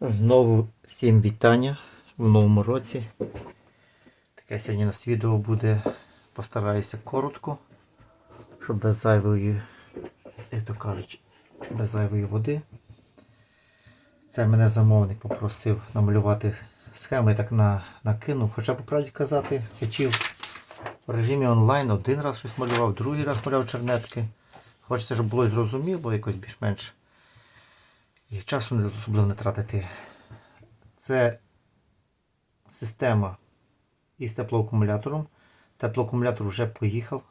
Знову всім вітання в новому році. Таке сьогодні у нас відео буде. Постараюся коротко, щоб без зайвої, як то кажуть, без зайвої води. Це мене замовник попросив намалювати схеми, я так на, накинув. Хоча, по правді казати, хотів в режимі онлайн один раз щось малював, другий раз малював чернетки. Хочеться, щоб було зрозуміло, якось більш-менш. І часу не особливо не тратити. Це система із теплоакумулятором. Теплоакумулятор вже поїхав.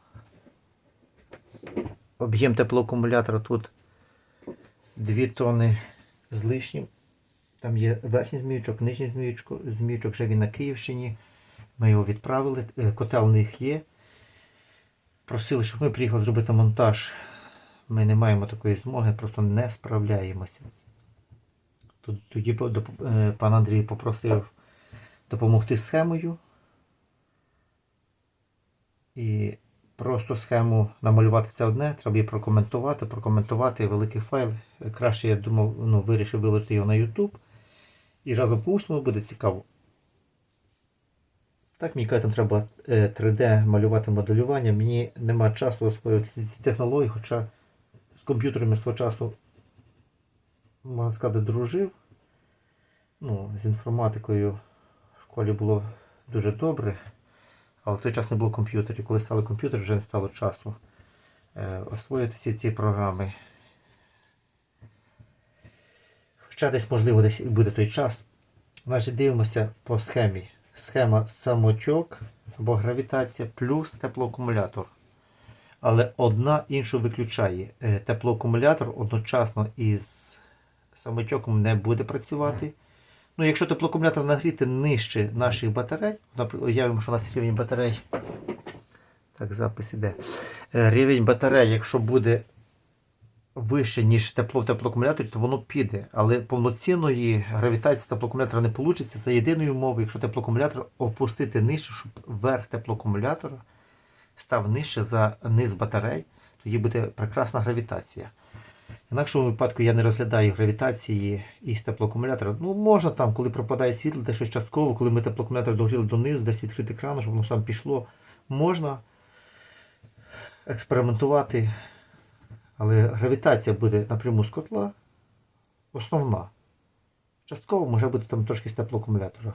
Об'єм теплоакумулятора тут 2 тонни з лишнім. Там є верхній зміючок, нижній зміючок, зміючок вже він на Київщині. Ми його відправили, е, котел у них є. Просили, щоб ми приїхали зробити монтаж. Ми не маємо такої змоги, просто не справляємося. Тоді е, пан Андрій попросив допомогти схемою. І просто схему намалювати це одне, треба її прокоментувати, прокоментувати великий файл. Краще, я думав, ну, вирішив виложити його на YouTube. І разом по усьому буде цікаво. Так, мені там треба е, 3D малювати моделювання. Мені нема часу освоювати ці технології, хоча з комп'ютерами свого часу, можна сказати, дружив. Ну, з інформатикою в школі було дуже добре. Але в той час не було комп'ютерів. Коли стали комп'ютери, вже не стало часу е, освоїти всі ці програми. Хоча десь, можливо, десь буде той час. Значить, дивимося по схемі. Схема самотьок або гравітація плюс теплоакумулятор. Але одна іншу виключає. Е, Теплоакумулятор одночасно із самотьоком не буде працювати. Ну, якщо теплоакумулятор нагріти нижче наших батарей, уявимо, що у нас рівень батарей. Так, запис іде. Е, Рівень батарей, якщо буде вище, ніж тепло в теплоакумуляторі, то воно піде. Але повноцінної гравітації теплоакумулятора не вийде. За єдиною умовою, якщо теплоакумулятор опустити нижче, щоб верх теплоакумулятора став нижче за низ батарей, тоді буде прекрасна гравітація. Інакшому випадку я не розглядаю гравітації із теплоакумулятора. Ну, можна там, коли пропадає світло, десь щось частково, коли ми теплоакумулятор догріли донизу, десь відкрити кран, щоб воно там пішло. Можна експериментувати, але гравітація буде напряму з котла основна. Частково може бути там трошки з теплоакумулятора.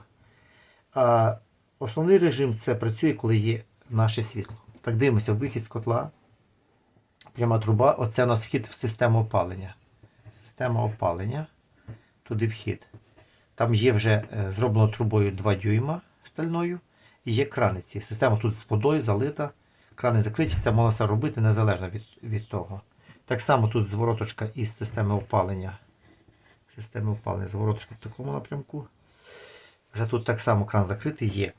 А основний режим це працює, коли є наше світло. Так дивимося, вихід з котла. Пряма труба. Оце у нас вхід в систему опалення. Система опалення. Туди вхід. Там є вже е, зроблено трубою 2 дюйма стальною. І є краниці. Система тут з водою залита. Крани закриті, це можна робити незалежно від, від того. Так само тут звороточка із системи опалення. Системи опалення, звороточка в такому напрямку. Вже тут так само кран закритий є.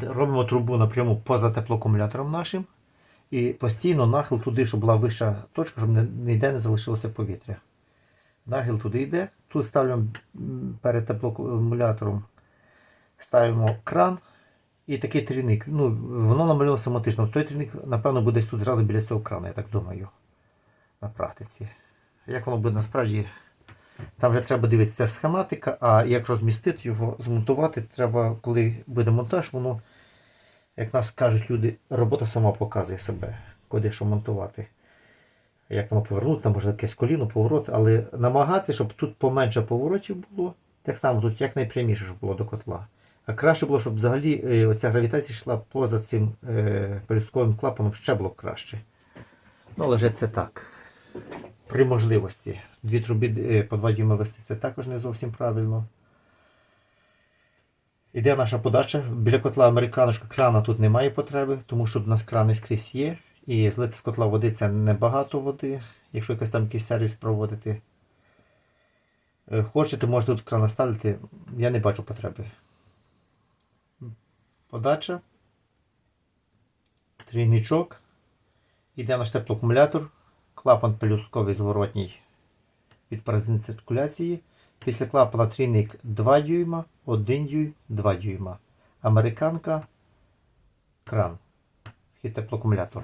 Робимо трубу напряму поза теплоакумулятором нашим. І постійно нахил туди, щоб була вища точка, щоб ніде не залишилося повітря. Нахил туди йде. Тут ставимо перед теплоакумулятором ставимо кран і такий трійник. Ну, воно намальовано самотично. Той трійник, напевно, буде тут зразу біля цього крана, я так думаю, на практиці. Як воно буде насправді, там вже треба дивитися схематика, а як розмістити його, змонтувати, треба, коли буде монтаж, воно як нас кажуть люди, робота сама показує себе, куди що монтувати. Як воно повернути, там може якесь коліно, поворот, але намагатися, щоб тут поменше поворотів було, так само тут якнайпряміше, щоб було до котла. А краще було, щоб взагалі е, оця гравітація йшла поза цим е, пелюстковим клапаном, ще було б краще. Ну, але вже це так. При можливості. Дві труби е, по два дюйма вести це також не зовсім правильно. Іде наша подача. Біля котла американочка крана тут немає потреби, тому що у нас крани скрізь є. І злити з котла води це небагато води, якщо якийсь там якийсь сервіс проводити. Е, Хочете, можете тут кран ставити, я не бачу потреби. Подача. Трійничок. Іде наш теплоакумулятор. Клапан пелюстковий зворотній від паразитної циркуляції. Після клапана трійник 2 дюйма, 1 дюйм, 2 дюйма. Американка, кран. Вхід теплоакумулятор.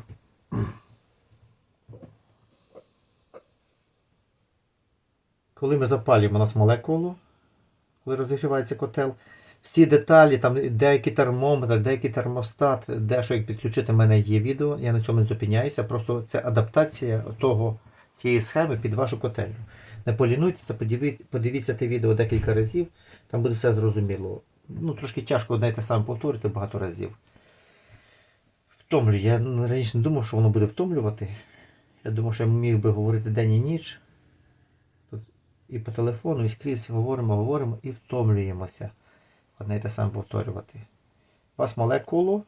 Коли ми запалюємо, у нас мале коло, коли розігрівається котел. Всі деталі, там деякий термометр, деякий термостат, де що як підключити, в мене є відео, я на цьому не зупиняюся. Просто це адаптація того, тієї схеми під вашу котельню. Не полінуйтеся, подиві- подивіться те відео декілька разів, там буде все зрозуміло. Ну, трошки тяжко одне те саме повторити багато разів. Втомлює. Я раніше не думав, що воно буде втомлювати. Я думав, що я міг би говорити день і ніч. Тут і по телефону, і скрізь говоримо, говоримо і втомлюємося. Одне й те саме повторювати. У вас мале коло.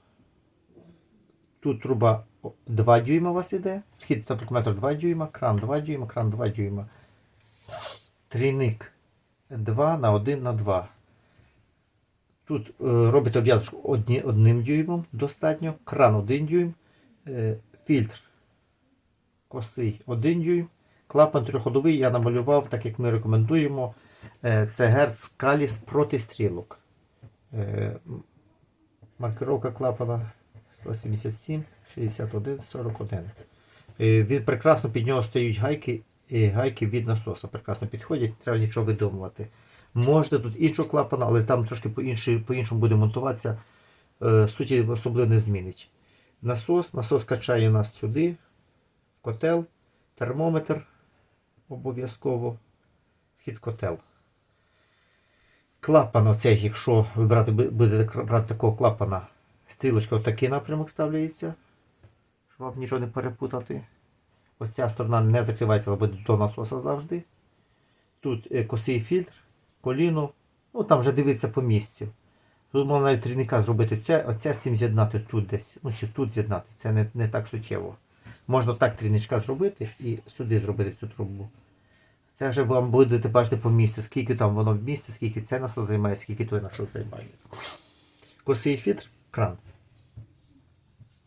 Тут труба 2 дюйма у вас іде. Вхід теплокометр 2 дюйма, кран 2 дюйма, кран 2 дюйма. Трійник 2 на 1 на 2. Тут е, робите обв'язку одним дюймом достатньо, кран 1 дюйм, е, фільтр косий 1 дюйм, клапан трьохходовий я намалював, так як ми рекомендуємо. Е, це Герц Каліс проти стрілок. Маркировка клапана 177 61 41. Е, Він прекрасно під нього стають гайки, і гайки від насоса. Прекрасно підходять, не треба нічого видумувати. Можна тут іншого клапана, але там трошки по-іншому, буде монтуватися. Е, суті особливо не змінить. Насос, насос качає нас сюди, в котел, термометр обов'язково, вхід в котел. Клапан, оцей, якщо ви брати, будете брати такого клапана, стрілочка в такий напрямок ставляється, щоб вам нічого не перепутати. Оця сторона не закривається, але буде до насоса завжди. Тут е, косий фільтр, коліно. Ну там вже дивиться по місцю. Тут можна навіть трійника зробити. Оце, оце з цим з'єднати тут десь. Ну чи тут з'єднати. Це не, не так суттєво. Можна так трійничка зробити і сюди зробити цю трубу. Це вже вам будете бачити по місцю, скільки там воно в місці, скільки це насос займає, скільки той насос займає. Косий фільтр, кран.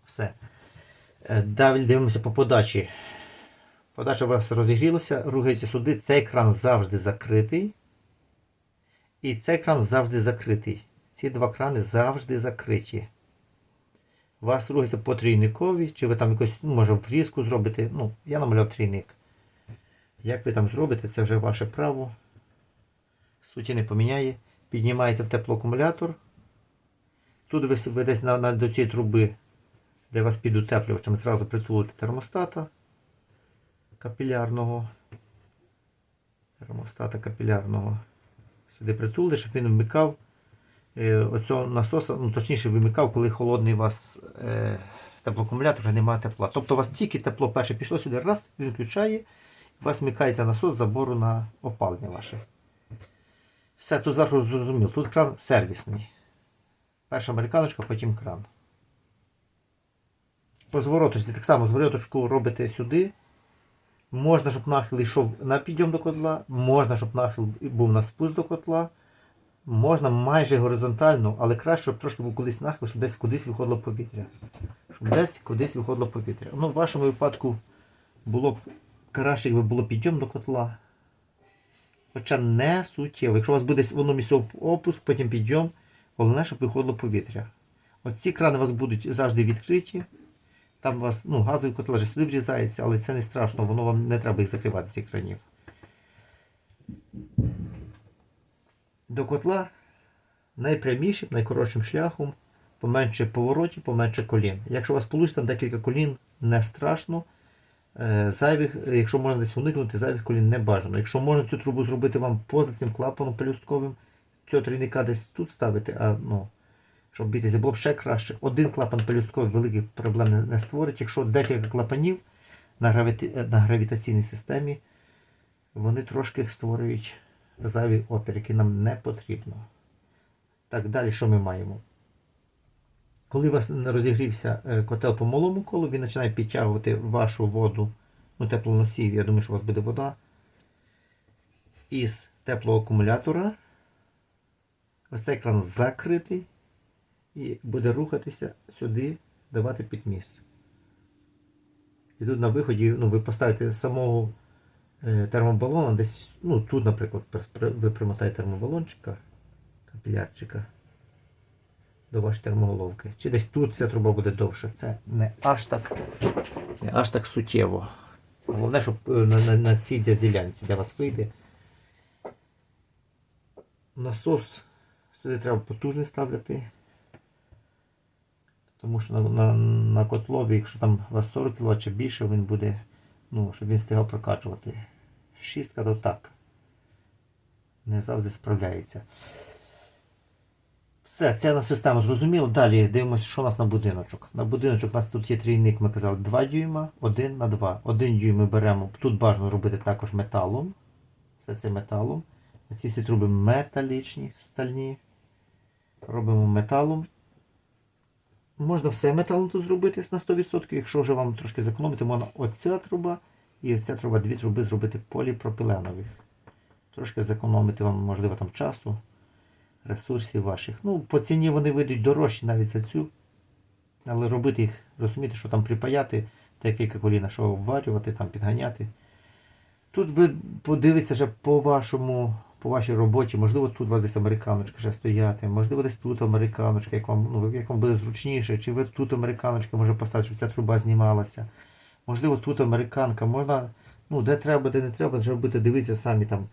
Все. Е, Далі дивимося по подачі. Подача у вас розігрілася, рухається сюди. Цей кран завжди закритий. І цей кран завжди закритий. Ці два крани завжди закриті. У вас рухається по трійникові, чи ви там якось, ну, може, врізку зробите. Ну, я намалював трійник. Як ви там зробите, це вже ваше право. Суті не поміняє. Піднімається в теплоакумулятор. Тут ви десь на, на, до цієї труби, де вас під утеплювачем, зразу притулите термостата капілярного. Термостата капілярного. Сюди притулите, щоб він вмикав е, оцього насоса, ну точніше вимикав, коли холодний у вас е, теплоакумулятор, вже немає тепла. Тобто у вас тільки тепло перше пішло сюди, раз, він включає, у вас вмикається насос забору на опалення ваше. Все, тут зверху зрозуміло. Тут кран сервісний. Перша американочка, потім кран. По звороточці так само звороточку робите сюди. Можна, щоб нахил йшов на підйом до котла, можна, щоб нахил був на спуск до котла. Можна майже горизонтально, але краще, щоб трошки був колись нахил, щоб десь кудись виходило повітря. Щоб десь кудись виходило повітря. Ну, в вашому випадку було б краще, якби було підйом до котла. Хоча не суттєво. Якщо у вас буде в одному місці опуск, потім підйом, головне, щоб виходило повітря. Оці крани у вас будуть завжди відкриті. Там у вас ну, газовий котел вже сюди врізається, але це не страшно, воно вам не треба їх закривати, ці кранів. До котла найпрямішим, найкоротшим шляхом, поменше поворотів, поменше колін. Якщо у вас вийде там декілька колін, не страшно. Е, Зайвих, якщо можна десь уникнути, зайвих колін не бажано. Якщо можна цю трубу зробити вам поза цим клапаном пелюстковим, цього трійника десь тут ставити, а ну, щоб бітися, було б ще краще. Один клапан пелюстковий великих проблем не, створить. Якщо декілька клапанів на, гравіті, на гравітаційній системі, вони трошки створюють зайвий опір, який нам не потрібно. Так, далі що ми маємо? Коли у вас розігрівся е, котел по малому колу, він починає підтягувати вашу воду, ну теплоносів, я думаю, що у вас буде вода, із теплого акумулятора. Оцей кран закритий і буде рухатися сюди, давати підміс. І тут на виході ну, ви поставите самого е, термобалона десь, ну тут, наприклад, при- при- ви примотаєте термобалончика, капілярчика до вашої термоголовки. Чи десь тут ця труба буде довше. Це не аж так, не аж так суттєво. Головне, щоб е, на, на, на цій ділянці, де вас вийде, насос сюди треба потужний ставляти. Тому що на, на, на котлові, якщо там у вас 40 кВт чи більше, він буде, ну, щоб він встигав прокачувати. Шістка то так. Не завжди справляється. Все, це на систему зрозуміло. Далі дивимося, що у нас на будиночок. На будиночок у нас тут є трійник, ми казали, 2 дюйма, 1 на 2. 1 дюйм ми беремо. Тут бажано робити також металом. Все це металом. Ці всі труби металічні, стальні. Робимо металом. Можна все металом тут зробити на 100%. Якщо вже вам трошки зекономити, можна оця труба і оця труба, дві труби зробити поліпропиленових. Трошки зекономити вам, можливо, там часу, ресурсів ваших. Ну, по ціні вони вийдуть дорожчі навіть за цю. Але робити їх, розумієте, що там припаяти декілька коліна, що обварювати, там підганяти. Тут ви подивитеся вже по вашому, по вашій роботі, можливо, тут у вас десь американочка ще стояти, можливо, десь тут американочка, як вам, ну, як вам буде зручніше, чи ви тут американочка може поставити, щоб ця труба знімалася. Можливо, тут американка, можна, ну, де треба, де не треба, треба буде дивитися самі там.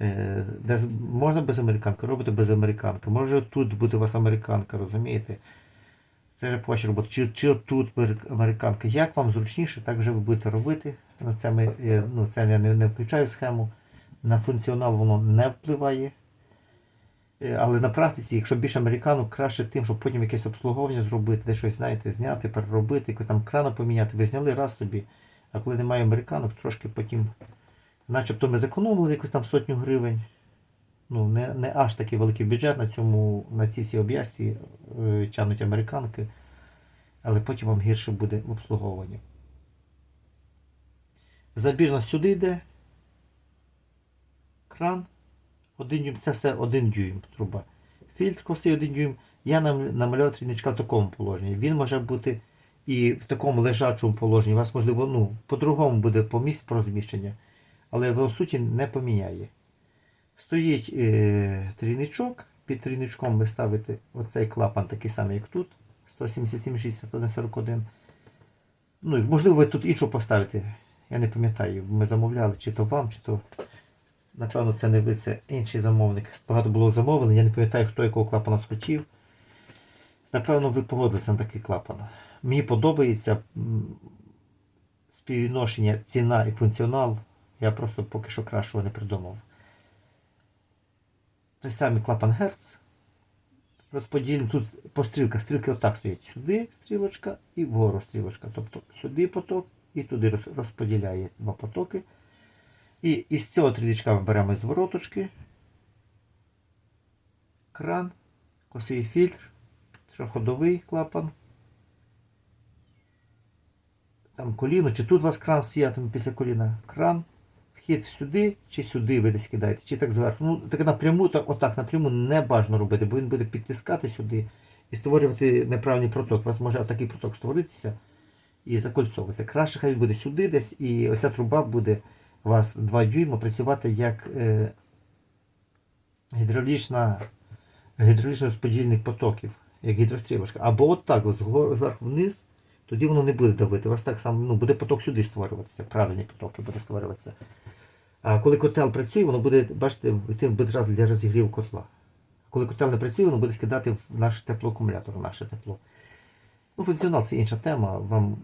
Е, де можна без американки, робите без американки. Може тут буде у вас американка, розумієте? Це вже по вашій роботі. Чи, чи тут американка. Як вам зручніше, так вже ви будете робити. Це, ми, е, ну, це я не, не включаю схему. На функціонал воно не впливає. Е, Але на практиці, якщо більше американок, краще тим, щоб потім якесь обслуговування зробити, де щось, знаєте, зняти, переробити, якось там крана поміняти. Ви зняли раз собі, а коли немає американок, трошки потім, начебто ми зекономили якусь там сотню гривень. Ну, не, не аж такий великий бюджет на цьому, на ці всі об'язці е, тягнуть американки, але потім вам гірше буде в обслуговуванні. Забір нас сюди йде. Кран. Один дюйм, це все один дюйм труба. Фільтр косий один дюйм. Я намалював трійничка в такому положенні. Він може бути і в такому лежачому положенні. У вас, можливо, ну, по-другому буде по місць про розміщення, але в суті не поміняє. Стоїть е, трійничок. Під трійничком ви ставите оцей клапан такий самий, як тут. 177,61,41. Ну, можливо, ви тут іншу поставите. Я не пам'ятаю, ми замовляли, чи то вам, чи то. Напевно, це не ви, це інший замовник. Багато було замовлень, я не пам'ятаю, хто якого клапана схотів. Напевно, ви погодилися на такий клапан. Мені подобається співвідношення ціна і функціонал. Я просто поки що кращого не придумав. Той самий клапан Герц. Розподілений тут по стрілках. Стрілки отак стоять. Сюди стрілочка і вгору стрілочка. Тобто сюди поток і туди розподіляє два потоки. І із цього трілічка ми беремо звороточки, кран, косий фільтр, трьохходовий клапан. Там коліно, чи тут у вас кран стоятиме після коліна. Кран, вхід сюди, чи сюди ви десь кидаєте, чи так зверху. Ну, так напряму, так, отак напряму не бажано робити, бо він буде підтискати сюди і створювати неправильний проток. У вас може такий проток створитися і закольцовуватися. Краще хай він буде сюди десь, і оця труба буде вас 2 дюйма працювати як е, гідравлічна, гідравлічний розподільник потоків, як гідрострілочка. Або от так, зверху вниз, тоді воно не буде давити. У вас так само ну, буде поток сюди створюватися, правильні потоки буде створюватися. А коли котел працює, воно буде, бачите, йти бедра для розігріву котла. Коли котел не працює, воно буде скидати в наш теплоакумулятор, наше тепло. Ну, функціонал це інша тема. Вам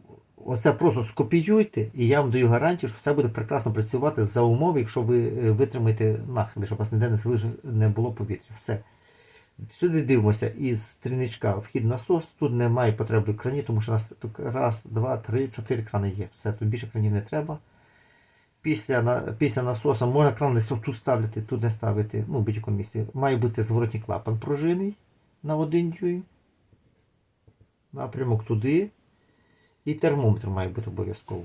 оце просто скопіюйте, і я вам даю гарантію, що все буде прекрасно працювати за умови, якщо ви е, витримаєте нахили, щоб у вас ніде не, залиш- не було повітря. Все. Сюди дивимося із триничка вхід насос. Тут немає потреби крані, тому що у нас тут раз, два, три, чотири крани є. Все, тут більше кранів не треба. Після, після насоса можна кран десь тут ставити, тут не ставити, ну, будь-якому місці. Має бути зворотній клапан пружинний на один дюйм. Напрямок туди. І термометр має бути обов'язково.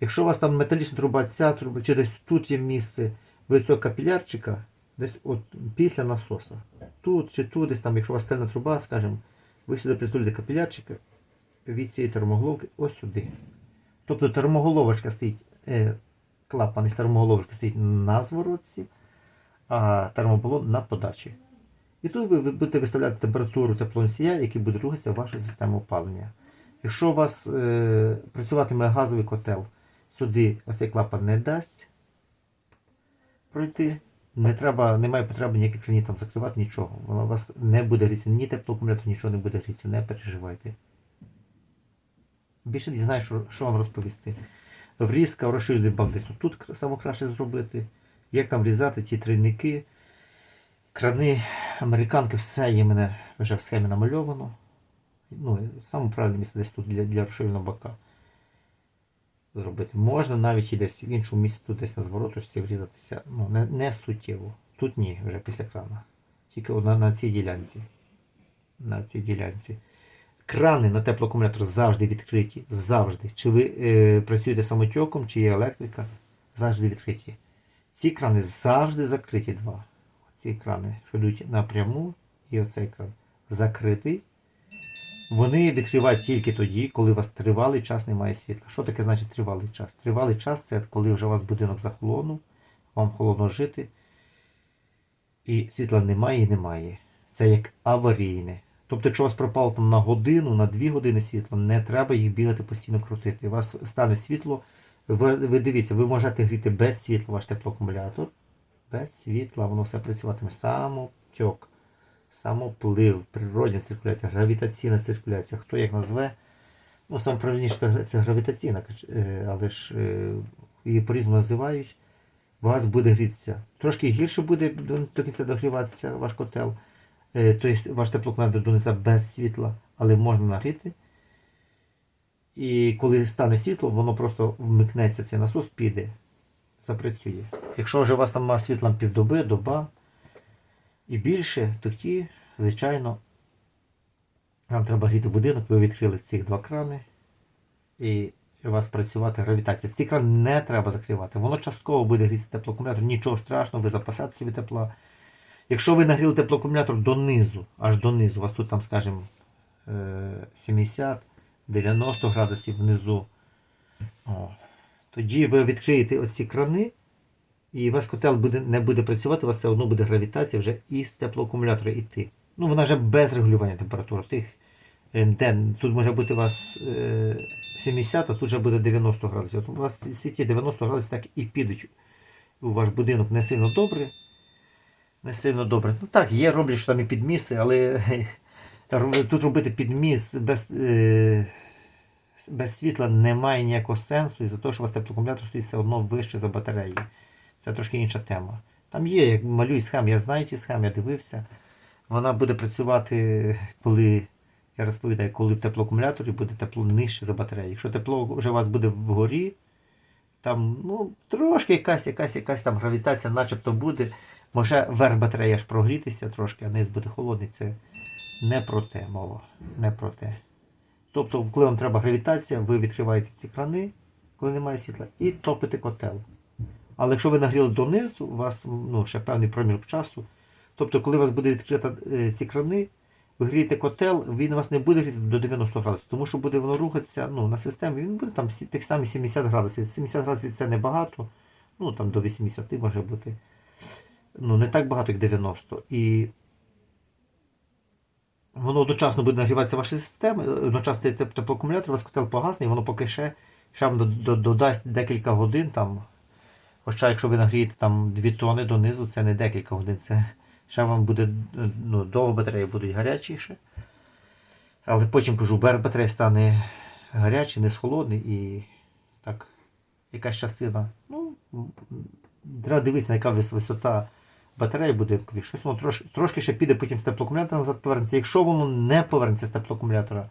Якщо у вас там металічна труба, ця труба, чи десь тут є місце, ви цього капілярчика, десь от після насоса. Тут чи тут, десь там, якщо у вас стальна труба, скажімо, ви сюди притулите капілярчика від цієї термоголовки ось сюди. Тобто термоголовочка стоїть, е, клапан із термоголовочки стоїть на зворотці, а термобалон на подачі. І тут ви будете виставляти температуру теплоносія, який буде рухатися в вашу систему опалення. Якщо у вас е, працюватиме газовий котел, сюди оцей клапан не дасть пройти. Не треба, немає потреби ніяких кранів там закривати, нічого. Воно у вас не буде грітися, ні теплоакумулятор, нічого не буде грітися, не переживайте. Більше не знаю, що, що вам розповісти. Врізка, розширений бак десь тут кра- краще зробити. Як там різати ці трійники, крани, американки, все є мене вже в схемі намальовано. Ну, саме правильне місце десь тут для, для розширеного бака зробити. Можна навіть і десь в іншому місці, тут десь на звороточці врізатися. Ну, не, не суттєво. Тут ні, вже після крана. Тільки на, на цій ділянці. На цій ділянці. Крани на теплоакумулятор завжди відкриті. Завжди. Чи ви е, працюєте самотьоком, чи є електрика, завжди відкриті. Ці крани завжди закриті два. Ці крани, що йдуть напряму, і оцей кран закритий. Вони відкривають тільки тоді, коли у вас тривалий час немає світла. Що таке значить тривалий час? Тривалий час це коли вже у вас будинок захолонув, вам холодно жити, і світла немає і немає. Це як аварійне. Тобто, якщо у вас пропало там на годину, на дві години світла, не треба їх бігати постійно крутити. У вас стане світло. Ви, ви дивіться, ви можете гріти без світла ваш теплоакумулятор. Без світла воно все працюватиме самотьок самоплив, природня циркуляція, гравітаційна циркуляція, хто як назве. Ну, саме це- гравітаційна, е, але ж е, її по-різному називають. Газ буде грітися. Трошки гірше буде до, кінця догріватися ваш котел. Тобто ваш теплокомандр донесе без світла, але можна нагріти. І коли стане світло, воно просто вмикнеться, цей насос піде, запрацює. Якщо вже у вас там світла півдоби, доба, і більше, тоді, звичайно, вам треба гріти будинок, ви відкрили ці два крани, і у вас працювати гравітація. Ці крани не треба закривати. Воно частково буде гріти теплоакумулятор, нічого страшного, ви запасаєте собі тепла. Якщо ви нагріли теплоакумулятор донизу, аж донизу, у вас тут там, скажімо, е, 70, 90 градусів внизу, о, тоді ви відкриєте оці крани, і ваш котел буде, не буде працювати, у вас все одно буде гравітація вже із теплоакумулятора йти. Ну, вона вже без регулювання температури. Тих, е, де, тут може бути у вас е, 70, а тут вже буде 90 градусів. От у вас всі ті 90 градусів так і підуть у ваш будинок не сильно добре. Не сильно добре. Ну так, є, роблять що там і підміси, але тут робити підміс без, е, без світла немає ніякого сенсу, із-за того, що у вас теплоакумулятор стоїть все одно вище за батареї. Це трошки інша тема. Там є, як малюй схем, я знаю ті схеми, я дивився. Вона буде працювати, коли, я розповідаю, коли в теплоакумуляторі буде тепло нижче за батарею. Якщо тепло вже у вас буде вгорі, там ну, трошки якась, якась, якась там гравітація начебто буде. Може верх батареї аж прогрітися трошки, а низ буде холодний. Це не про те мова. Не про те. Тобто, коли вам треба гравітація, ви відкриваєте ці крани, коли немає світла, і топите котел. Але якщо ви нагріли донизу, у вас ну, ще певний проміжок часу. Тобто, коли у вас буде відкрита е, ці крани, ви грієте котел, він у вас не буде гріти до 90 градусів, тому що буде воно рухатися ну, на системі, він буде там тих самих 70 градусів. 70 градусів це небагато, ну там до 80 може бути. Ну, не так багато, як 90. І воно одночасно буде нагріватися ваші системи, одночасно теп- теплоакумулятор, у вас котел погасне, і воно поки ще, ще вам до- до- додасть декілька годин там. Хоча якщо ви нагрієте там 2 тони донизу, це не декілька годин, це ще вам буде ну, довго батареї будуть гарячіше. Але потім кажу, батарея стане гарячий, не холодний і так, якась частина. Ну, треба дивитися, яка висота батареї будинкові. Щось воно трош, трошки ще піде потім з теплоакумулятора назад повернеться. Якщо воно не повернеться з теплоакумулятора,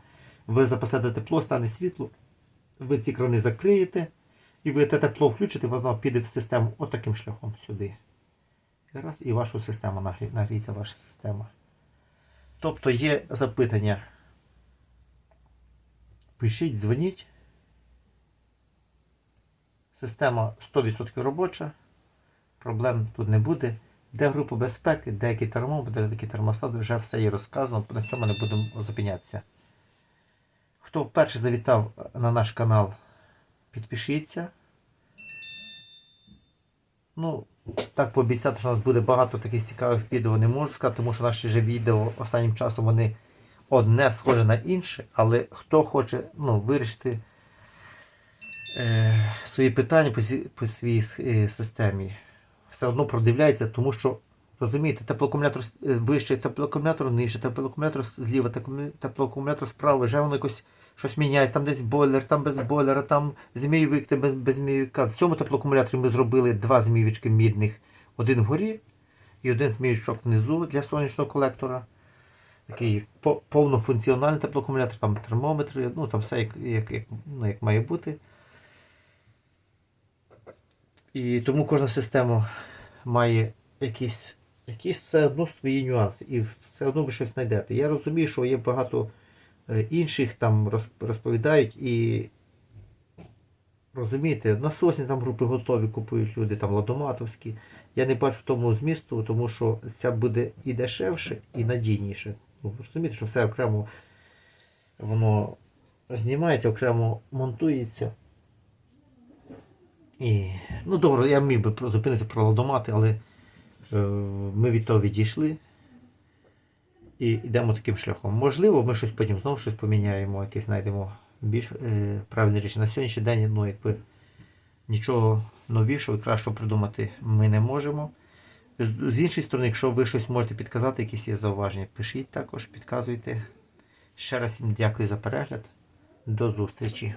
ви запасете тепло, стане світло, ви ці крани закриєте. І ви те тепло включите, воно піде в систему отаким шляхом сюди. І раз, і вашу систему нагрі, нагріється ваша система. Тобто є запитання. Пишіть, дзвоніть. Система 100% робоча. Проблем тут не буде. Де група безпеки, деякі термометри, деякі термостати, вже все є розказано, на цьому не будемо зупинятися. Хто вперше завітав на наш канал, підпишіться. Ну, так пообіцяти, що у нас буде багато таких цікавих відео, не можу сказати, тому що наші же відео останнім часом вони одне схоже на інше, але хто хоче ну, вирішити е, свої питання по, по своїй е, системі, все одно продивляється, тому що, розумієте, теплоакумулятор е, теплоакумулятор, нижче теплоакумулятор зліва, теплоакуму- теплоакумулятор справа, вже воно якось щось міняється, там десь бойлер, там без бойлера, там змійовик, там без, без змійовика. В цьому теплоакумуляторі ми зробили два змійовички мідних, один вгорі і один змійовичок внизу для сонячного колектора. Такий повнофункціональний теплоакумулятор, там термометри, ну там все як, як, як, ну, як має бути. І тому кожна система має якісь, якісь все одно свої нюанси, і все одно ви щось знайдете. Я розумію, що є багато е, інших там розповідають і розумієте, насосні там групи готові купують люди, там ладоматовські. Я не бачу в тому змісту, тому що це буде і дешевше, і надійніше. Ну, розумієте, що все окремо воно знімається, окремо монтується. І, ну добре, я міг би зупинитися про ладомати, але ми від того відійшли і йдемо таким шляхом. Можливо, ми щось потім знову щось поміняємо, якесь знайдемо більш е, правильне рішення. На сьогоднішній день ну, якби, нічого новішого і кращого придумати ми не можемо. З, з іншої сторони, якщо ви щось можете підказати, якісь є зауваження, пишіть також, підказуйте. Ще раз всім дякую за перегляд. До зустрічі.